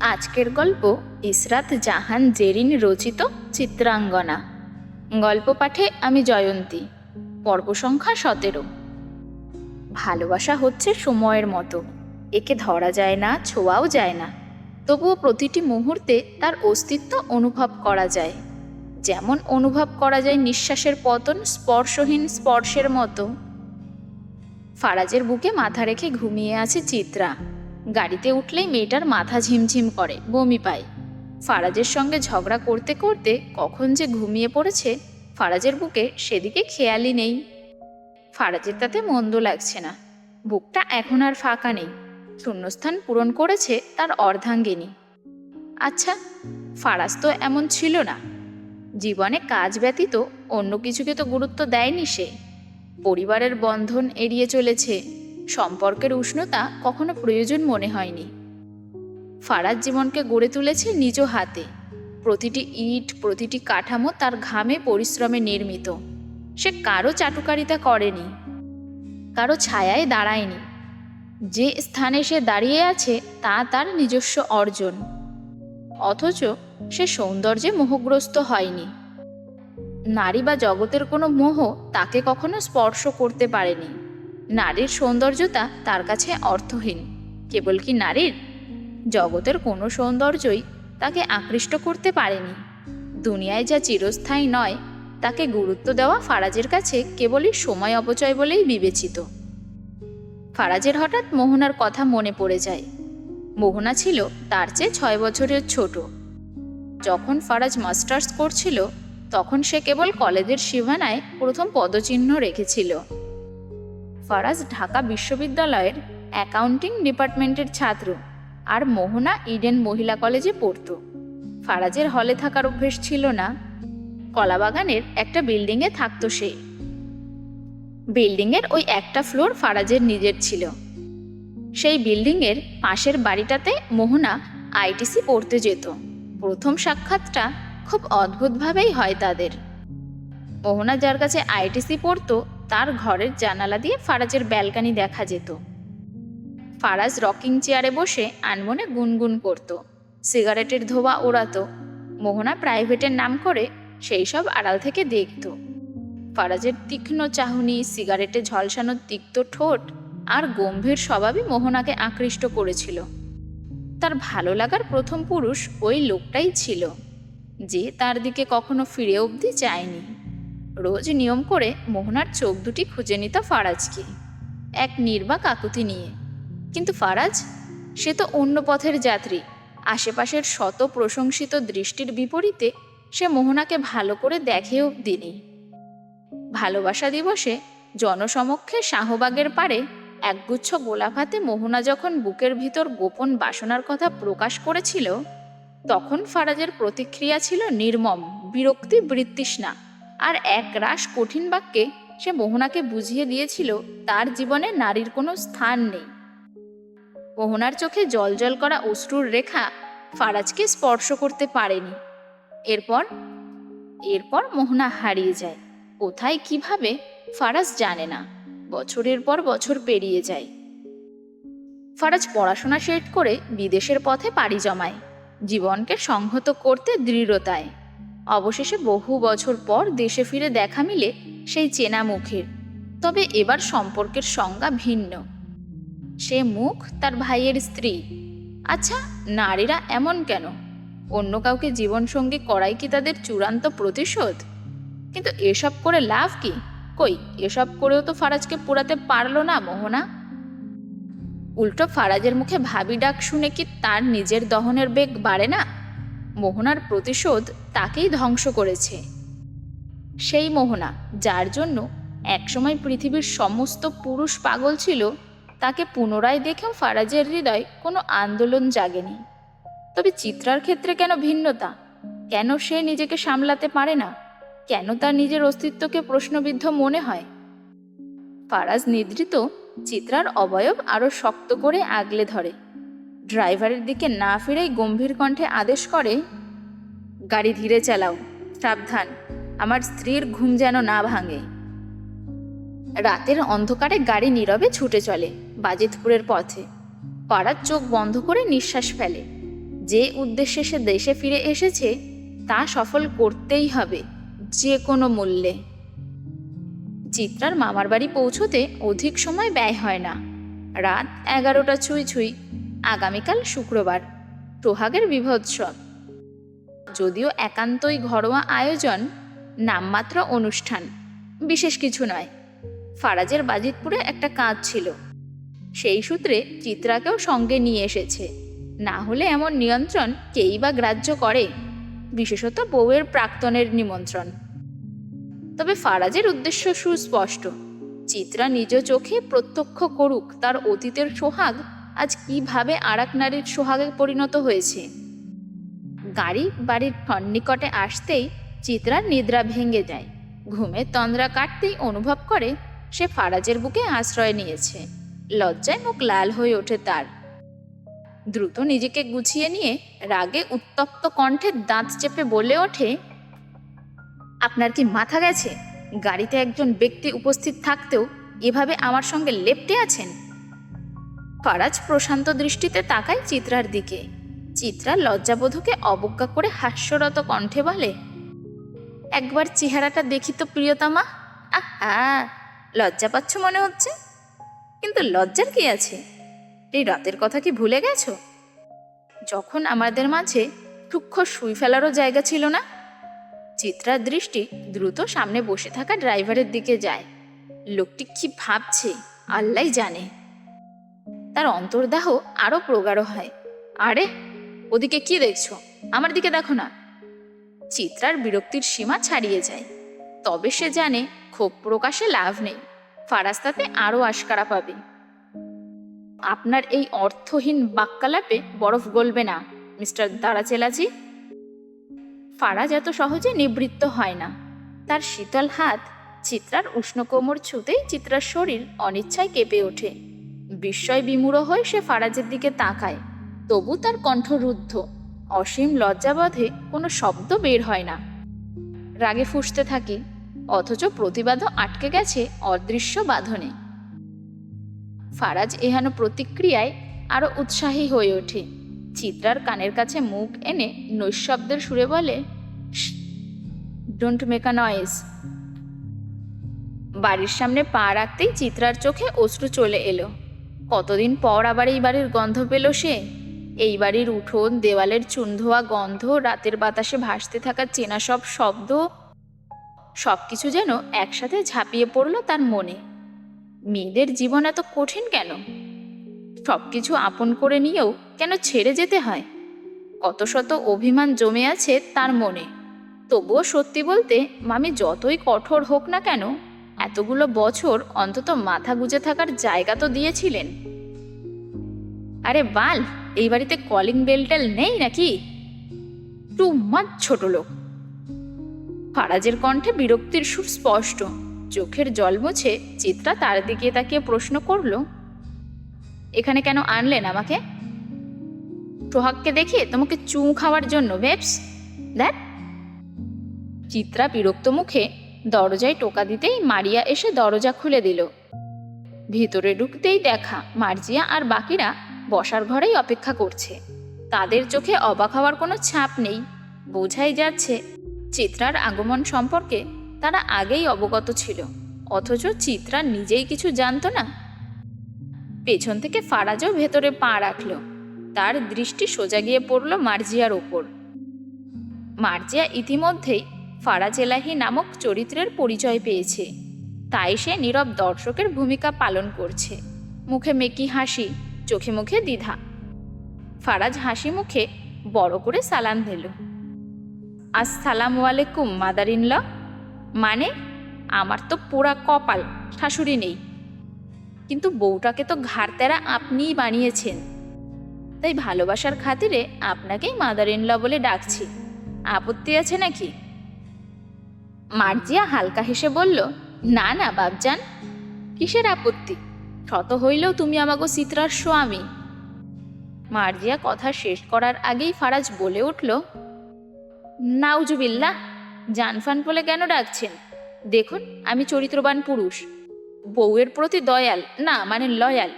আজকের গল্প ইসরাত জাহান জেরিন রচিত চিত্রাঙ্গনা। গল্প পাঠে আমি জয়ন্তী। পর্ব সংখ্যা সতেরো। ভালোবাসা হচ্ছে সময়ের মতো। একে ধরা যায় না, ছোঁয়াও যায় না। তবুও প্রতিটি মুহূর্তে তার অস্তিত্ব অনুভব করা যায়। যেমন অনুভব করা যায় নিঃশ্বাসের পতন, স্পর্শহীন স্পর্শের মতো। ফারাজের বুকে মাথা রেখে ঘুমিয়ে আছে চিত্রা। গাড়িতে উঠলেই মেয়েটার মাথা ঝিমঝিম করে, বমি পায়। ফারাজের সঙ্গে ঝগড়া করতে করতে কখন যে ঘুমিয়ে পড়েছে, ফারাজের বুকে সেদিকে খেয়ালই নেই। ফারাজের তাতে মন্দ লাগছে না। বুকটা এখন আর ফাঁকা নেই। শূন্যস্থান পূরণ করেছে তার অর্ধাঙ্গিনী। আচ্ছা ফারাজ তো এমন ছিল না। জীবনে কাজ ব্যতীত অন্য কিছুকে তো গুরুত্ব দেয়নি সে। পরিবারের বন্ধন এড়িয়ে চলেছে। সম্পর্কের উষ্ণতা কখনো প্রয়োজন মনে হয়নি। ফারাজ জীবনকে গড়ে তুলেছে নিজ হাতে। প্রতিটি ইট, প্রতিটি কাঠামো তার ঘামে পরিশ্রমে নির্মিত। সে কারও চাটুকারিতা করেনি, কারও ছায়ায় দাঁড়ায়নি। যে স্থানে সে দাঁড়িয়ে আছে, তা তার নিজস্ব অর্জন। অথচ সে সৌন্দর্যে মোহগ্রস্ত হয়নি। নারী বা জগতের কোনো মোহ তাকে কখনো স্পর্শ করতে পারেনি। নারীর সৌন্দর্যতা তার কাছে অর্থহীন। কেবল কি নারীর? জগতের কোনো সৌন্দর্যই তাকে আকৃষ্ট করতে পারেনি। দুনিয়ায় যা চিরস্থায়ী নয়, তাকে গুরুত্ব দেওয়া ফারাজের কাছে কেবলই সময় অপচয় বলেই বিবেচিত। ফারাজের হঠাৎ মোহনার কথা মনে পড়ে যায়। মোহনা ছিল তার চেয়ে ছয় বছরের ছোট। যখন ফারাজ মাস্টার্স করছিল, তখন সে কেবল কলেজের সীমানায় প্রথম পদচিহ্ন রেখেছিল। ফারাজ ঢাকা বিশ্ববিদ্যালয়ের অ্যাকাউন্টিং ডিপার্টমেন্টের ছাত্র আর মোহনা ইডেন মহিলা কলেজে পড়তো। ফারাজের হলে থাকার অভ্যেস ছিল না। কলাবাগানের একটা বিল্ডিংয়ে থাকতো সে। বিল্ডিংয়ের ওই একটা ফ্লোর ফারাজের নিজের ছিল। সেই বিল্ডিংয়ের পাশের বাড়িটাতে মোহনা আইটিসি পড়তে যেত। প্রথম সাক্ষাৎটা খুব অদ্ভুতভাবেই হয় তাদের। মোহনা যার কাছে আইটিসি পড়তো তার ঘরের জানালা দিয়ে ফারাজের ব্যালকানি দেখা যেত। ফারাজ রকিং চেয়ারে বসে আনমনে গুনগুন করত। সিগারেটের ধোয়া ওড়াতো। মোহনা প্রাইভেটের নাম করে সেই সব আড়াল থেকে দেখত। ফারাজের তীক্ষ্ণ চাহনি, সিগারেটে ঝলসানো তিক্ত ঠোঁট আর গম্ভীর স্বভাবই মোহনাকে আকৃষ্ট করেছিল। তার ভালো লাগার প্রথম পুরুষ ওই লোকটাই ছিল, যে তার দিকে কখনো ফিরে অবধি চায়নি। রোজ নিয়ম করে মোহনার চোখ দুটি খুঁজে নিত ফারাজকে, এক নির্বাক আকুতি নিয়ে। কিন্তু ফারাজ, সে তো অন্য পথের যাত্রী, আশেপাশের শত প্রশংসিত দৃষ্টির বিপরীতে সে মোহনাকে ভালো করে দেখে অবধি নেই। ভালোবাসা দিবসে জনসমক্ষে শাহবাগের পারে একগুচ্ছ গোলাপ হাতে মোহনা যখন বুকের ভিতর গোপন বাসনার কথা প্রকাশ করেছিল, তখন ফারাজের প্রতিক্রিয়া ছিল নির্মম, বিরক্তি বৃত্তিষ্ণা আর এক রাস কঠিন বাক্যে সে মোহনাকে বুঝিয়ে দিয়েছিল, তার জীবনে নারীর কোনো স্থান নেই। মোহনার চোখে জলজল করা অশ্রুর রেখা ফারাজকে স্পর্শ করতে পারেনি। এরপর এরপর মোহনা হারিয়ে যায়। কোথায়, কীভাবে, ফারাজ জানে না। বছরের পর বছর পেরিয়ে যায়। ফারাজ পড়াশোনা শেষ করে বিদেশের পথে পাড়ি জমায়। জীবনকে সংহত করতে দৃঢ়তায়। অবশেষে বহু বছর পর দেশে ফিরে দেখা মিলে সেই চেনা মুখের তবে এবার সম্পর্কের সংজ্ঞা ভিন্ন। সে মুখ তার ভাইয়ের স্ত্রী। আচ্ছা নারীরা এমন কেন? অন্য কাউকে জীবনসঙ্গী করাই কি তাদের চূড়ান্ত প্রতিশোধ? কিন্তু এসব করে লাভ কি? কই, এসব করেও তো ফারাজকে পোড়াতে পারল না মোহনা। উল্টো ফারাজের মুখে ভাবি ডাক শুনে কি তার নিজের দহনের বেগ বাড়ে না? মোহনার প্রতিশোধ তাকেই ধ্বংস করেছে। সেই মোহনা, যার জন্য একসময় পৃথিবীর সমস্ত পুরুষ পাগল ছিল, তাকে পুনরায় দেখেও ফারাজের হৃদয় কোনো আন্দোলন জাগেনি। তবে চিত্রার ক্ষেত্রে কেন ভিন্নতা? কেন সে নিজেকে সামলাতে পারে না? কেন তার নিজের অস্তিত্বকে প্রশ্নবিদ্ধ মনে হয়? ফারাজ নিদ্রিত, চিত্রার অবয়ব আরও শক্ত করে আগলে ধরে। ড্রাইভারের দিকে না ফিরেই গম্ভীর কণ্ঠে আদেশ করে, গাড়ি ধীরে চালাও, সাবধান, আমার স্ত্রীর ঘুম যেন না ভাঙে। রাতের অন্ধকারে গাড়ি নীরবে ছুটে চলে বাজিতপুরের পথে। পাড়ার চোখ বন্ধ করে নিঃশ্বাস ফেলে। যে উদ্দেশ্যে সে দেশে ফিরে এসেছে, তা সফল করতেই হবে যে কোনো মূল্যে। চিত্রার মামার বাড়ি পৌঁছতে অধিক সময় ব্যয় হয় না। রাত এগারোটা ছুঁই ছুঁই আগামীকাল শুক্রবার সোহাগের বিভৎসব। যদিও একান্তই ঘরোয়া আয়োজন, নামমাত্র অনুষ্ঠান, বিশেষ কিছু নয়। ফারাজের বাজিতপুরে একটা কাজ ছিল। সেই সূত্রে চিত্রাকেও সঙ্গে নিয়ে এসেছে। না হলে এমন নিয়ন্ত্রণ কেই বা গ্রাহ্য করে, বিশেষত বউয়ের প্রাক্তনের নিমন্ত্রণ। তবে ফারাজের উদ্দেশ্য সুস্পষ্ট। চিত্রা নিজ চোখে প্রত্যক্ষ করুক তার অতীতের সোহাগ আজ কীভাবে আরাক নারীর সোহাগে পরিণত হয়েছে? গাড়ি বাড়ির নিকটে আসতেই চিত্রার নিদ্রা ভেঙে যায়। ঘুমের তন্দ্রা কাটতেই অনুভব করে, সে ফারাজের বুকে আশ্রয় নিয়েছে। লজ্জায় মুখ লাল হয়ে ওঠে তার। দ্রুত নিজেকে গুছিয়ে নিয়ে রাগে উত্তপ্ত কণ্ঠে দাঁত চেপে বলে ওঠে, আপনার কি মাথা গেছে? গাড়িতে একজন ব্যক্তি উপস্থিত থাকতেও এভাবে আমার সঙ্গে লেপ্টে আছেন? ফারাজ প্রশান্ত দৃষ্টিতে তাকায় চিত্রার দিকে। চিত্রা লজ্জাবোধকে অবজ্ঞা করে হাস্যরত কণ্ঠে বলে, একবার চেহারাটা দেখি তো প্রিয়তমা। আহা, লজ্জা পাচ্ছ মনে হচ্ছে? কিন্তু লজ্জার কি আছে? এই রাতের কথা কি ভুলে গেছো? যখন আমাদের মাঝে সূক্ষ্ম শুই ফেলারও জায়গা ছিল না? চিত্রার দৃষ্টি দ্রুত সামনে বসে থাকা ড্রাইভারের দিকে যায়। লোকটি কি ভাবছে? আল্লাহ জানে। তার অন্তর্দাহ আরও প্রগাঢ় হয়। আরে, ওদিকে কি দেখছ? আমার দিকে দেখো না। চিত্রার বিরক্তির সীমা ছাড়িয়ে যায়। তবে সে জানে ক্ষোভ প্রকাশে লাভ নেই। ফারাজ তাতে আরও আশকারা পাবে। আপনার এই অর্থহীন বাক্যালাপে বরফ গলবে না, মিস্টার দাঁড়াচেলাজি ফারাজ এত সহজে নিবৃত্ত হয় না। তার শীতল হাত চিত্রার উষ্ণ কোমর ছুতেই চিত্রার শরীর অনিচ্ছায় কেঁপে ওঠে। বিস্ময় বিমূঢ় হয়ে সে ফারাজের দিকে তাকায়। তবু তার কণ্ঠ রুদ্ধ। অসীম লজ্জাবোধে কোনো শব্দ বের হয় না। রাগে ফুঁসতে থাকি, অথচ প্রতিবাদও আটকে গেছে অদৃশ্য বাঁধনে। ফারাজ এহেন প্রতিক্রিয়ায় আরও উৎসাহী হয়ে ওঠে। চিত্রার কানের কাছে মুখ এনে নৈশব্দের সুরে বলে ডোন্ট মেক নয়েজ বাড়ির সামনে পা রাখতেই চিত্রার চোখে অশ্রু চলে এলো। কতদিন পর আবার এই বাড়ির গন্ধ পেল সে? এই বাড়ির উঠোন, দেওয়ালের চুনধোয়া গন্ধ, রাতের বাতাসে ভাসতে থাকা চেনা সব শব্দ সব কিছু যেন একসাথে ঝাঁপিয়ে পড়ল তার মনে। মেয়েদের জীবন এত কঠিন কেন? সব কিছু আপন করে নিয়েও কেন ছেড়ে যেতে হয়? কত শত অভিমান জমে আছে তার মনে। তবুও সত্যি বলতে মামি যতই কঠোর হোক না কেন এতগুলো বছর অন্তত মাথা গুজে থাকার জায়গা তো দিয়েছিলেন। আরে বাল, এই বাড়িতে কলিং বেলটেল নেই নাকি? টু মাছ ছোট লোক। ফারাজের কণ্ঠে বিরক্তির সুর স্পষ্ট। চোখের জল মুছে চিত্রা তার দিকে তাকিয়ে প্রশ্ন করল, এখানে কেন আনলেন আমাকে? সোহাগকে দেখে তোমাকে চু খাওয়ার জন্য বেবস দেখ। চিত্রা বিরক্ত মুখে দরজায় টোকা দিতেই মারিয়া এসে দরজা খুলে দিল। ভিতরে ঢুকতেই দেখা মার্জিয়া আর বাকিরা বসার ঘরেই অপেক্ষা করছে। তাদের চোখে অবাক হওয়ার কোনো ছাপ নেই। বোঝাই যাচ্ছে, চিত্রার আগমন সম্পর্কে তারা আগেই অবগত ছিল। অথচ চিত্রা নিজেই কিছু জানতো না। পেছন থেকে ফারাজও ভেতরে পা রাখল। তার দৃষ্টি সোজা গিয়ে পড়ল মার্জিয়ার ওপর। মার্জিয়া ইতিমধ্যেই ফারাজ এলাহি নামক চরিত্রের পরিচয় পেয়েছে। তাই সে নীরব দর্শকের ভূমিকা পালন করছে। মুখে মেকি হাসি, চোখে মুখে দ্বিধা। ফারাজ হাসি মুখে বড় করে সালাম দিল। আসসালামু আলাইকুম, মাদার মানে আমার তো পোড়া কপাল, শাশুড়ি নেই। কিন্তু বউটাকে তো ঘাড়তেরা আপনিই বানিয়েছেন। তাই ভালোবাসার খাতিরে আপনাকেই মাদার ইন ল বলে ডাকছি। আপত্তি আছে নাকি? মার্জিয়া হালকা হেসে বলল, না না বাবজান কিসের আপত্তি? শত হইলেও তুমি আমাগো চিত্রার স্বামী। মার্জিয়া কথা শেষ করার আগেই ফারাজ বলে উঠল নাউজুবিল্লা জানফান বলে কেন ডাকছেন? দেখুন, আমি চরিত্রবান পুরুষ। বউয়ের প্রতি দয়াল, না মানে লয়াল।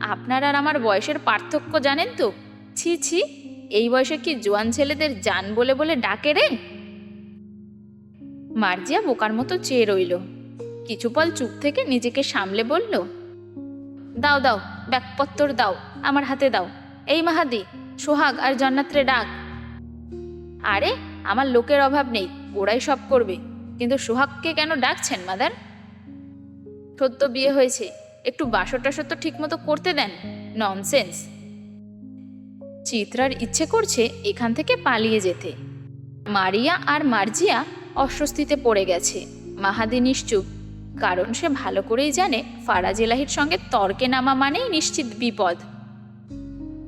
আপনার আর আমার বয়সের পার্থক্য জানেন তো? ছি ছি, এই বয়সে কি জোয়ান ছেলেদের জান বলে বলে ডাকে রে? মার্জিয়া বোকার মতো চেয়ে রইল। কিছু পল চুপ থেকে নিজেকে সামলে বলল, দাও দাও, ব্যাগপত্তর দাও, আমার হাতে দাও। এই মাহাদি, সোহাগ আর জন্নাত্রে ডাক। আরে, আমার লোকের অভাব নেই, ওরাই সব করবে। কিন্তু সোহাগকে কেন ডাকছেন, মাদার? সত্য বিয়ে হয়েছে, একটু বাসর টাসর তো ঠিক মতো করতে দেন, ননসেন্স। চিত্রার ইচ্ছে করছে এখান থেকে পালিয়ে যেতে। মারিয়া আর মার্জিয়া অস্বস্তিতে পড়ে গেছে। মাহাদি নিশ্চুপ, কারণ সে ভালো করেই জানে ফারাজ এলাহির সঙ্গে তর্কে নামা মানেই নিশ্চিত বিপদ।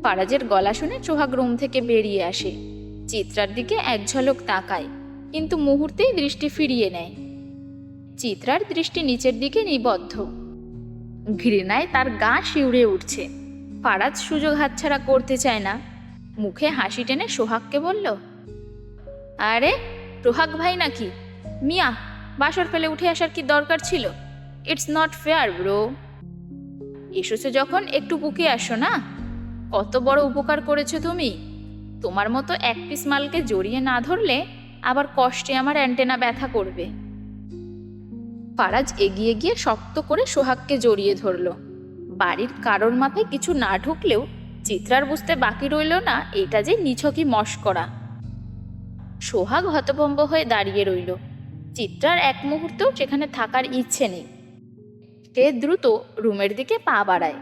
ফারাজের গলা শুনে সোহাগ রুম থেকে বেরিয়ে আসে। চিত্রার দিকে এক ঝলক তাকায়, কিন্তু মুহূর্তেই দৃষ্টি ফিরিয়ে নেয়। চিত্রার দৃষ্টি নিচের দিকে নিবদ্ধ। ঘৃণায় তার গা শিউরে উঠছে। ফারাজ সুযোগ হাতছাড়া করতে চায় না। মুখে হাসি টেনে সোহাগকে বলল আরে সোহাগ ভাই নাকি? মিয়া, বাসর ফেলে উঠে আসার কি দরকার ছিল? ইটস নট ফেয়ার ব্রো এসেছ যখন, একটু বুকে আসো না? কত বড় উপকার করেছ তুমি। তোমার মতো এক পিস মালকে জড়িয়ে না ধরলে আবার কষ্টে আমার অ্যান্টেনা ব্যথা করবে। ফারাজ এগিয়ে গিয়ে শক্ত করে সোহাগকে জড়িয়ে ধরল। বাড়ির কারোর মাথায় কিছু না ঢুকলেও চিত্রার বুঝতে বাকি রইল না, এটা যে নিছকই মস্করা। সোহাগ হতভম্ব হয়ে দাঁড়িয়ে রইল। চিত্রার এক মুহূর্তেও সেখানে থাকার ইচ্ছে নেই। সে দ্রুত রুমের দিকে পা বাড়ায়।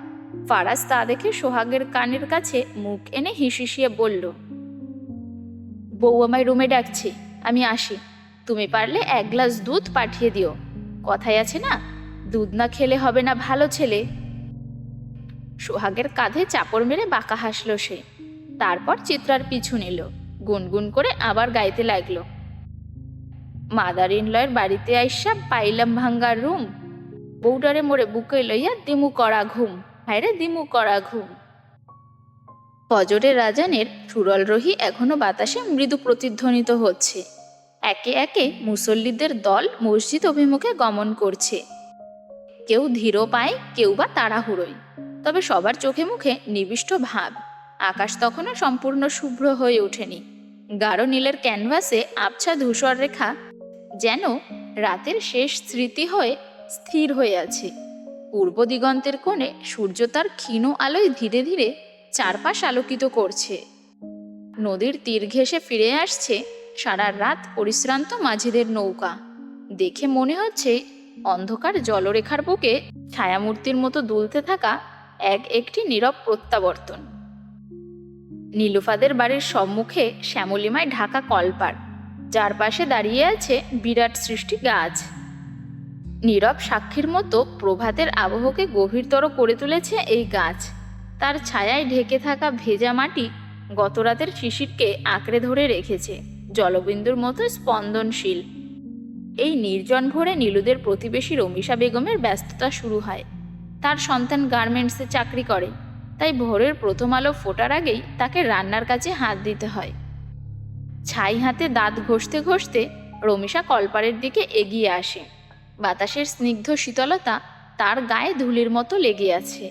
ফারাজ তা দেখে সোহাগের কানের কাছে মুখ এনে হিসিয়ে বলল, বউ আমায় রুমে ডাকছে, আমি আসি। তুমি পারলে এক গ্লাস দুধ পাঠিয়ে দিও। কথাই আছে না, দুধ না খেলে হবে না ভালো ছেলে। সোহাগের কাঁধে চাপড় মেরে বাঁকা হাসল সে। তারপর চিত্রার পিছু নিল। গুনগুন করে আবার গাইতে লাগল। মাদার ইন লয়ের বাড়িতে আইসা পাইলাম ভাঙ্গার রুম। বউটারে মোরে বুকে লইয়া দিমু করা ঘুম। হায়রে দিমু করা ঘুম। ফজরের রাজানের সুরল রহি এখনও বাতাসে মৃদু প্রতিধ্বনিত হচ্ছে। একে একে মুসল্লিদের দল মসজিদ অভিমুখে গমন করছে। কেউ ধীর পায়, কেউ বা তাড়াহুড়োয়। তবে সবার চোখে মুখে নিবিষ্ট ভাব। আকাশ তখনও সম্পূর্ণ শুভ্র হয়ে ওঠেনি। গাঢ় নীলের ক্যানভাসে আবছা ধূসর রেখা যেন রাতের শেষ স্মৃতি হয়ে স্থির হয়ে আছে। পূর্ব দিগন্তের কোণে সূর্য তার ক্ষীণ আলোয় ধীরে ধীরে চারপাশ আলোকিত করছে। নদীর তীর ঘেঁষে ফিরে আসছে সারা রাত পরিশ্রান্ত মাঝিদের নৌকা। দেখে মনে হচ্ছে অন্ধকার জলরেখার বুকে ছায়ামূর্তির মতো দুলতে থাকা এক একটি নীরব প্রত্যাবর্তন। নীলুফাদের বাড়ির সম্মুখে শ্যামলিমায় ঢাকা কলপার। যার পাশে দাঁড়িয়ে আছে বিরাট সৃষ্টি গাছ। নীরব সাক্ষীর মতো প্রভাতের আবহকে গভীরতর করে তুলেছে এই গাছ। তার ছায়ায় ঢেকে থাকা ভেজা মাটি গতরাতের শিশিরকে আঁকড়ে ধরে রেখেছে, জলবিন্দুর মতো স্পন্দনশীল। এই নির্জন ভোরে নীলুদের প্রতিবেশী রমিশা বেগমের ব্যস্ততা শুরু হয়। তার সন্তান গার্মেন্টসে চাকরি করে। তাই ভোরের প্রথম আলো ফোটার আগেই তাকে রান্নার কাছে হাত দিতে হয়। ছাই হাতে দাঁত ঘষতে ঘষতে রমিশা কলপারের দিকে এগিয়ে আসে। বাতাসের স্নিগ্ধ শীতলতা তার গায়ে ধুলির মতো লেগে আছে।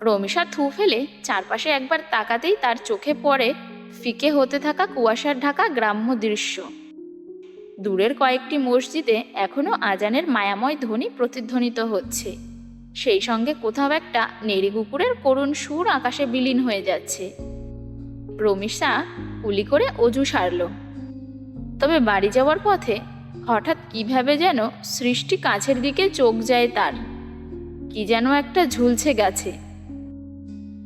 রমিশা থু ফেলে চারপাশে একবার তাকাতেই তার চোখে পড়ে ফিকে হতে থাকা কুয়াশার ঢাকা গ্রাম্য দৃশ্য। দূরের কয়েকটি মসজিদে এখনও আজানের মায়াময় ধ্বনি প্রতিধ্বনিত হচ্ছে। সেই সঙ্গে কোথাও একটা নেড়ি কুকুরের করুণ সুর আকাশে বিলীন হয়ে যাচ্ছে। রমিশা কুলি করে অজু সারল। তবে বাড়ি যাওয়ার পথে হঠাৎ কীভাবে যেন সৃষ্টি কাছের দিকে চোখ যায় তার। কি যেন একটা ঝুলছে গেছে।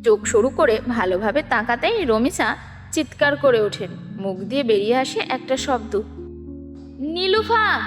চোখ শুরু করে ভালোভাবে তাকাতেই রমিসা চিৎকার করে ওঠেন। মুখ দিয়ে বেরিয়ে আসে একটা শব্দ। নীলুফা!